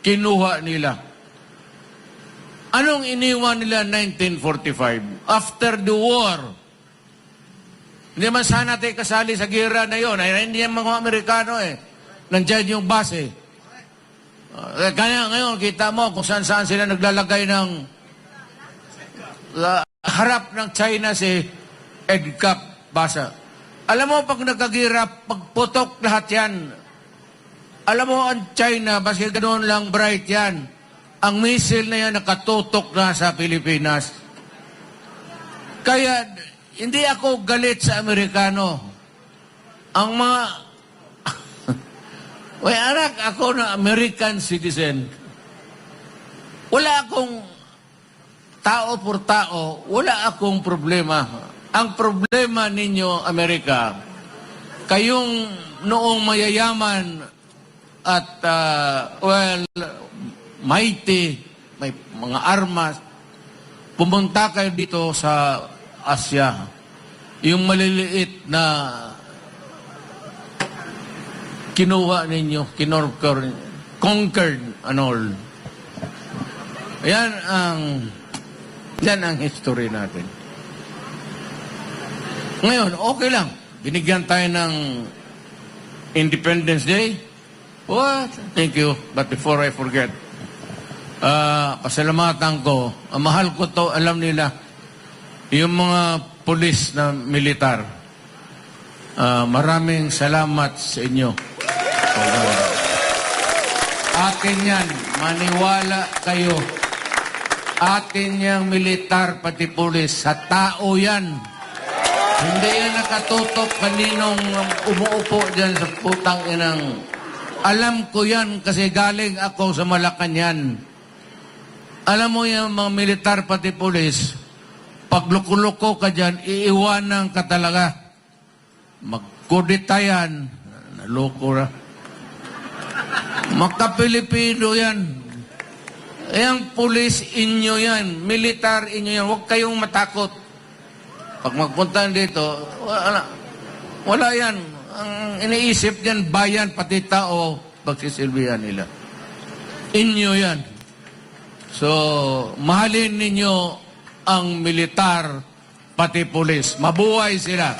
kinuha nila. Anong iniwan nila 1945? After the war, hindi man sana tayo kasali sa gira na yon. Ay, hindi yan mga Amerikano eh. Nandiyan yung base. Uh, kaya ngayon, kita mo kung saan-saan sila naglalagay ng la- harap ng China si EDCAP basa. Alam mo, pag nagkagira, pagputok lahat yan. Alam mo, ang China, baski ganoon lang bright yan. Ang missile na yan nakatutok na sa Pilipinas. Kaya, hindi ako galit sa Amerikano. Ang mga... Way anak, ako na American citizen. Wala akong tao por tao, wala akong problema. Ang problema ninyo, Amerika, kayong noong mayayaman at, uh, well, mighty, may mga armas, pumunta kayo dito sa Asya. Yung maliliit na kinuha ninyo, kinorker, conquered and all. Yan ang yan ang history natin. Ngayon, okay lang. Binigyan tayo ng Independence Day. What? Thank you. But before I forget, ah, pasalamatan ko, ang mahal ko to, alam nila, yung mga pulis na militar, ah, maraming salamat sa inyo. Akin yan, maniwala kayo. Atin yang militar pati pulis, sa tao yan. Hindi yan nakatutok kaninong umuupo dyan sa putang inang. Alam ko yan kasi galing ako sa Malacanang. Alam mo yung mga militar pati pulis, pag luko-luko ka dyan, iiwanan ka talaga. Magkudita yan. Naloko na. Magka-Pilipino yan. Eh, ang pulis inyo yan. Militar inyo yan. Huwag kayong matakot. Pag magpunta dito, wala, wala yan. Ang iniisip yan, bayan, pati tao, pagsisilbihan nila. Inyo yan. So, mahalin ninyo ang militar, pati pulis. Mabuhay sila.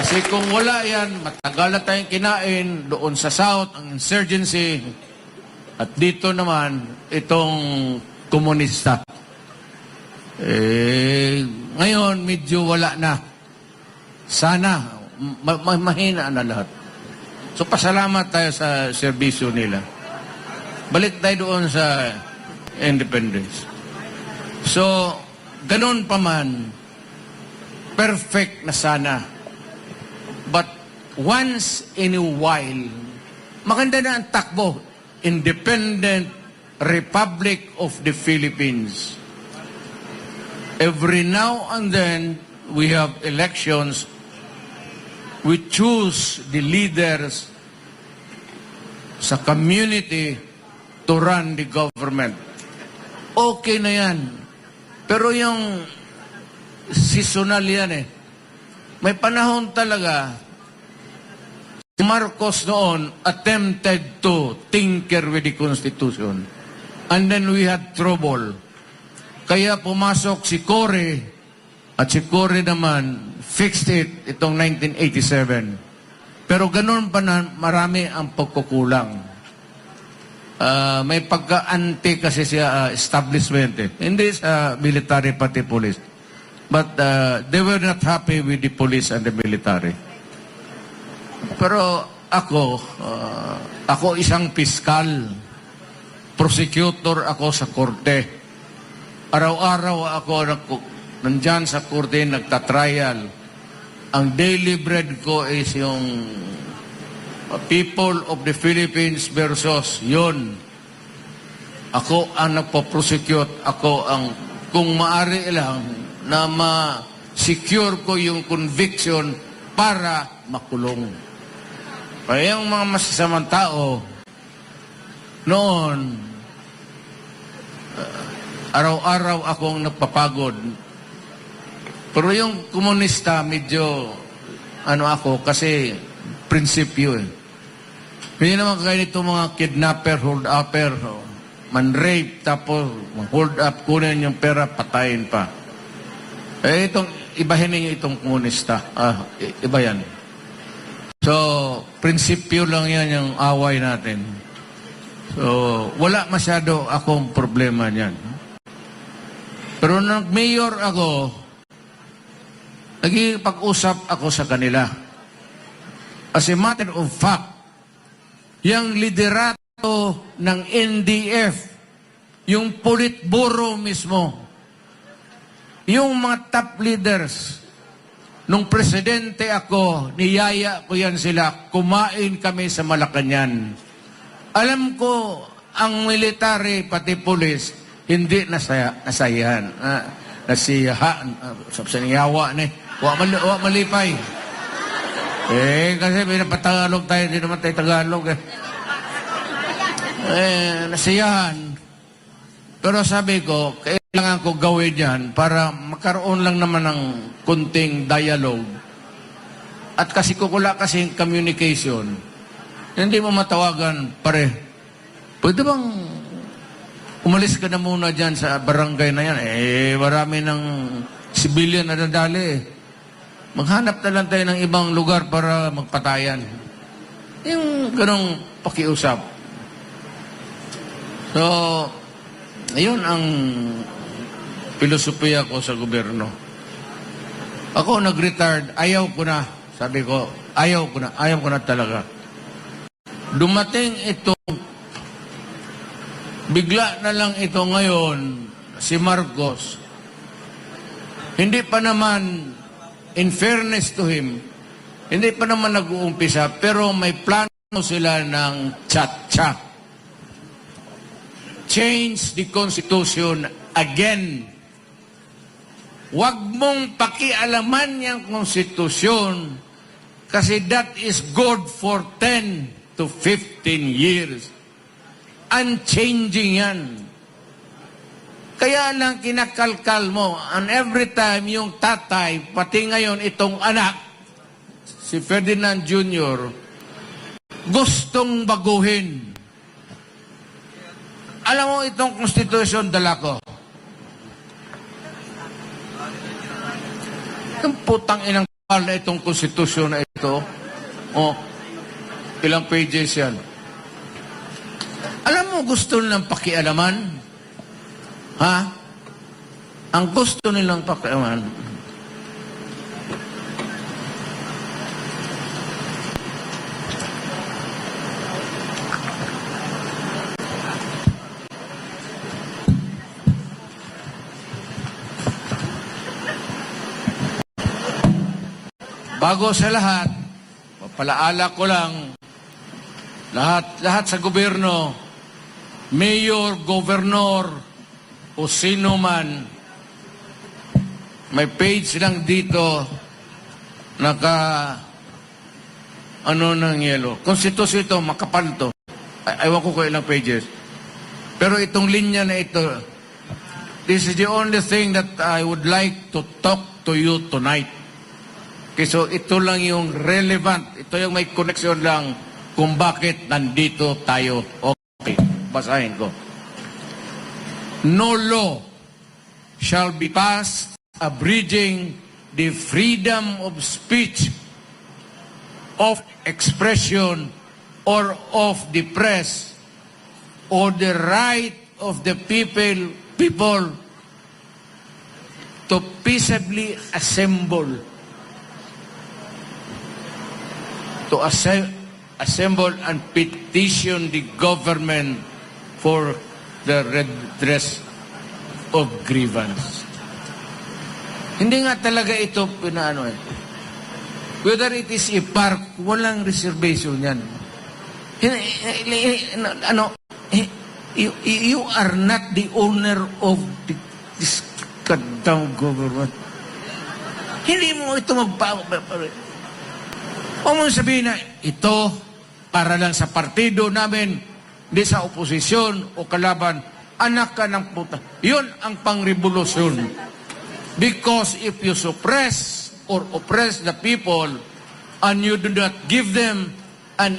Kasi kung wala yan, matagal na tayong kinain doon sa South, ang insurgency, at dito naman, itong komunista. Eh, ngayon, medyo wala na. Sana, ma- ma- mahina na lahat. So, pasalamat tayo sa serbisyo nila. Balik tayo doon sa independence. So, ganun pa man, perfect na sana. But once in a while, maganda na ang takbo. Independent Republic of the Philippines. Every now and then, we have elections. We choose the leaders sa community to run the government. Okay na yan. Pero yung seasonal yan eh. May panahon talaga, si Marcos noon attempted to tinker with the Constitution. And then we had trouble. Kaya pumasok si Cory at si Cory naman fixed it itong 1987. Pero ganun pa na marami ang pagkukulang. Ah, may pagka-anti kasi sa ah, establishment eh. Hindi sa military pati police. But uh, they were not happy with the police and the military. Pero ako, uh, ako isang piskal. Prosecutor ako sa korte. Araw-araw ako nag- nandyan sa korte nagtatrial. Ang daily bread ko is yung uh, people of the Philippines versus yun. Ako ang nagpo-prosecute. Ako ang, kung maari lang, na ma-secure ko yung conviction para makulong. Kaya yung mga masasamang tao, noon, uh, araw-araw akong nagpapagod. Pero yung komunista, medyo, ano ako, kasi prinsipyo eh. Hindi naman kaya nito mga kidnapper, hold upper, oh, man-rape, tapos hold up, kunin yung pera, patayin pa. Eh, itong, ibahin ninyo itong komunista. Ah, iba yan. So, prinsipyo lang yan yung away natin. So, wala masyado akong problema niyan. Pero nung mayor ako, nagipag-usap ako sa kanila. As a matter of fact, yung liderato ng NDF, yung politburo mismo, yung mga top leaders, nung presidente ako, niyaya ko yan sila, kumain kami sa Malacanang. Alam ko, ang military, pati polis, hindi nasaya, nasayahan. Ah, nasiyahan. Ah, sa saniyawa ni. Wa, mali, wa malipay. Eh, kasi may napatagalog tayo, hindi naman tayo Tagalog eh. Eh, nasiyahan. Pero sabi ko, kailangan ko gawin yan para magkaroon lang naman ng kunting dialogue. At kasi kukula kasi communication, hindi mo matawagan, pare, pwede bang umalis ka na muna dyan sa barangay na yan? Eh, marami ng civilian na nadali eh. Maghanap na lang tayo ng ibang lugar para magpatayan. Yung ganong pakiusap. So, ayun ang filosofiya ko sa gobyerno. Ako nag-retired, ayaw ko na. Sabi ko, ayaw ko na, ayaw ko na talaga. Dumating itong, bigla na lang ito ngayon, si Marcos. Hindi pa naman, in fairness to him, hindi pa naman nag-uumpisa, pero may plano sila ng chat-chat change the Constitution again. Huwag mong pakialaman yung Konstitusyon kasi that is good for 10 to 15 years. Unchanging yan. Kaya lang kinakalkal mo, and every time yung tatay, pati ngayon itong anak, si Ferdinand Jr., gustong baguhin. Alam mo itong konstitusyon dala ko. Ang putang inang kapal na itong konstitusyon na ito. Oh, ilang pages yan. Alam mo gusto nilang pakialaman? Ha? Ang gusto nilang pakialaman, Bago sa lahat, palaala ko lang, lahat, lahat sa gobyerno, mayor, gobernor, o sino man, may page lang dito, naka, ano ng yelo. Konstitusyon ito, makapal to. Ay, aywan ko kung ilang pages. Pero itong linya na ito, this is the only thing that I would like to talk to you tonight. Okay, so ito lang yung relevant. Ito yung may connection lang kung bakit nandito tayo. Okay, basahin ko. No law shall be passed abridging the freedom of speech, of expression, or of the press, or the right of the people, people to peaceably assemble to assemb- assemble and petition the government for the redress of grievance. Hindi nga talaga ito pinaano eh. Whether it is a park, walang reservation yan. Ano, eh, you, you are not the owner of the, this goddamn government. Hindi mo ito magpa... Huwag mo sabihin ito para lang sa partido namin, hindi sa oposisyon o kalaban, anak ka ng puta. Yun ang pangrevolusyon. Because if you suppress or oppress the people and you do not give them an